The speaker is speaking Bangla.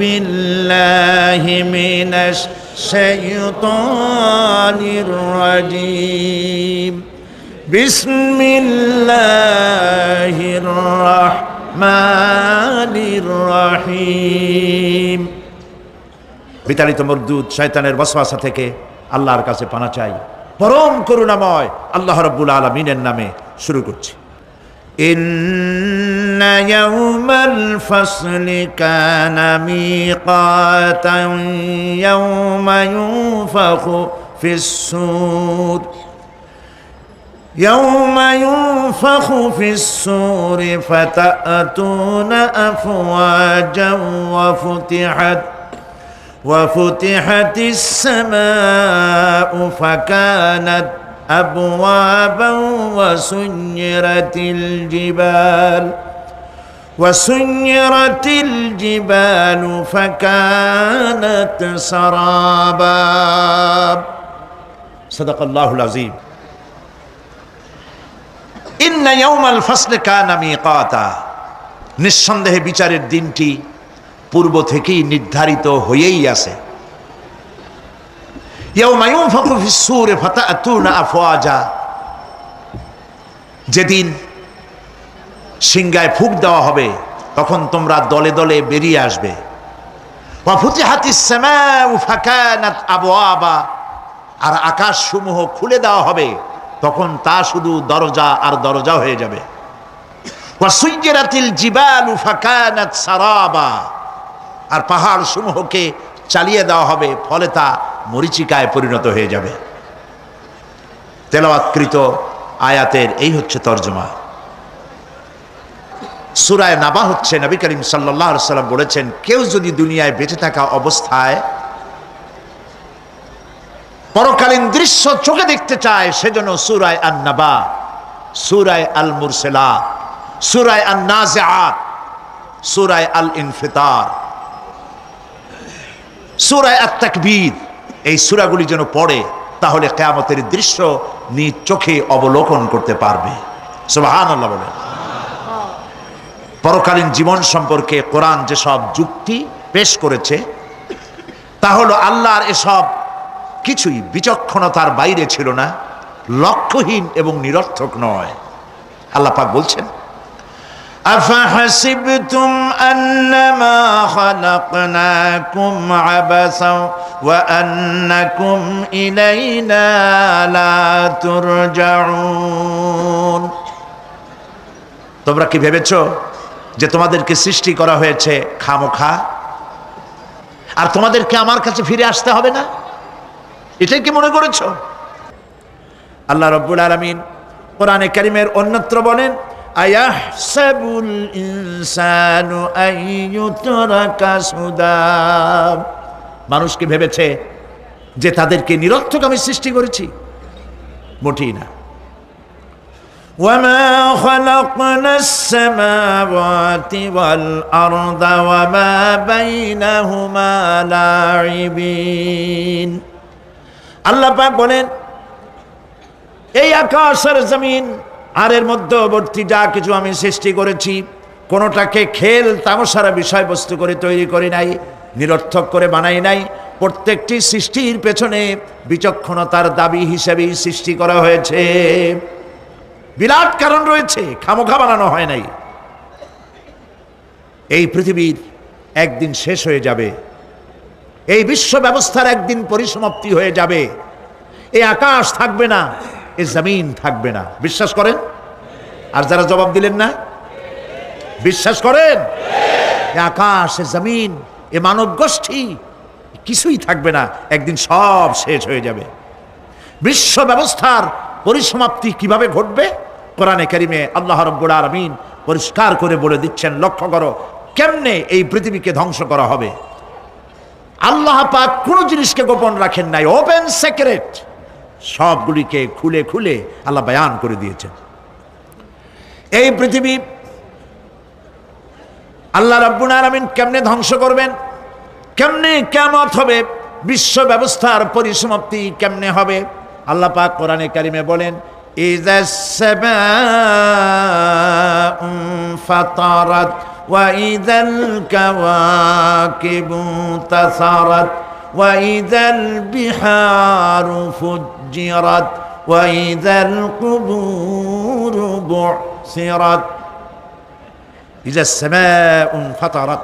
بالله من الشيطان الرجيم بسم الله الرحمن الرحيم বিতাড়িত মরদুদ শয়তানের বসবাসা থেকে আল্লাহর কাছে পানা চাই পরম করুণাময় আল্লাহ রব্বুল আলমিনের নামে শুরু করছি إن يوم الفصل كان ميقاتا يوم ينفخ في السور يوم ينفخ في السور فتأتون أفواجا وفتحت وفتحت السماء فكانت أبوابا وسيرت الجبال وسيرت الجبال فكانت سرابا صدق الله العظيم إن يوم الفصل كان ميقاتا নিঃসন্দেহে বিচারের দিনটি পূর্ব থেকেই নির্ধারিত হয়েই আছে যেদিন সিংগায় ফুক দেওয়া হবে, তখন তোমরা দলে দলে বেরিয়ে আসবে। আর আকাশ সমূহ খুলে দেওয়া হবে, তখন তা শুধু দরজা আর দরজা হয়ে যাবে। আর পাহাড় সমূহকে চালিয়ে দেওয়া হবে, ফলে তা মরিচিকায় পরিণত হয়ে যাবে। তেলাওয়াতকৃত আয়াতের এই হচ্ছে তর্জমা। সুরায় নাবা হচ্ছে, নবী করিম সাল্লাহ সাল্লাম বলেছেন, কেউ যদি দুনিয়ায় বেঁচে থাকা অবস্থায় পরকালীন দৃশ্য চোখে দেখতে চায় সেজন্য সুরায় আন নাবা সুরায় আল মুরসেলা সুরায় আন নাজেআত সুরায় আল ইনফিতার সুরায় আত তাকবীর এই সুরাগুলি যেন পড়ে, তাহলে কেয়ামতের দৃশ্য নিজ চোখে অবলোকন করতে পারবে। সুবাহান আল্লাহ বলেন। পরকালীন জীবন সম্পর্কে কোরআন যেসব যুক্তি পেশ করেছে তা হলো আল্লাহর এসব কিছুই বিচক্ষণতার বাইরে ছিল না লক্ষ্যহীন এবং নিরর্থক নয় আল্লাহ পাক বলছেন أفحسبتم أنما خلقناكم عبثا وأنكم إلينا لا ترجعون তোমরা কি ভেবেছ যে তোমাদেরকে সৃষ্টি করা হয়েছে, খামোখা। আর তোমাদেরকে আমার কাছে ফিরে আসতে হবে না? এটাই কি মনে করেছ? আল্লাহ রব্বুল আলমিন কোরআনে করিমের অন্যত্র বলেন মানুষকে ভেবেছে যে তাদেরকে নিরর্থক আমি সৃষ্টি করেছি। মোটেই না। وما خلقنا السماوات والأرض وما بينهما لاعبين আল্লাহ পাক বলেন এই আকাশের জমিন আর এর মধ্যবর্তী যা কিছু আমি সৃষ্টি করেছি কোনোটাকে খেল তামসারা বিষয়বস্তু করে তৈরি করি নাই নিরর্থক করে বানাই নাই প্রত্যেকটি সৃষ্টির পেছনে বিচক্ষণতার দাবি হিসেবেই সৃষ্টি করা হয়েছে বিরাট কারণ রয়েছে, খামোখা বানানো হয় নাই। এই পৃথিবীর একদিন শেষ হয়ে যাবে। এই বিশ্ব ব্যবস্থার একদিন পরিসমাপ্তি হয়ে যাবে। এই আকাশ থাকবে না, এ জমিন থাকবে না। বিশ্বাস করেন? আর যারা জবাব দিলেন না? বিশ্বাস করেন? এ আকাশ, এ জমিন, এ মানব গোষ্ঠী, কিছুই থাকবে না, একদিন সব শেষ হয়ে যাবে। বিশ্ব ব্যবস্থার পরিসমাপ্তি কীভাবে ঘটবে? কোরআনে কারিমে আল্লাহ রব্বুল আলমিন পরিষ্কার করে বলে দিচ্ছেন, লক্ষ্য করো কেমনে এই পৃথিবীকে ধ্বংস করা হবে। আল্লাহ পাক কোনো জিনিসকে গোপন রাখেন নাই ওপেন সেক্রেট সবগুলিকে খুলে খুলে আল্লাহ বয়ান করে দিয়েছেন। এই পৃথিবী আল্লাহ রাব্বুল আলামিন কেমনে ধ্বংস করবেন? কেমনে কেমত হবে? বিশ্ব ব্যবস্থার পরিসমাপ্তি কেমনে হবে? আল্লাহ পাক কোরআনে কারিমে বলেন إذا السماء انفطرت وإذا الكواكب انتثرت وإذا البحار فجرت وإذا القبور بعثرت. إذا السماء انفطرت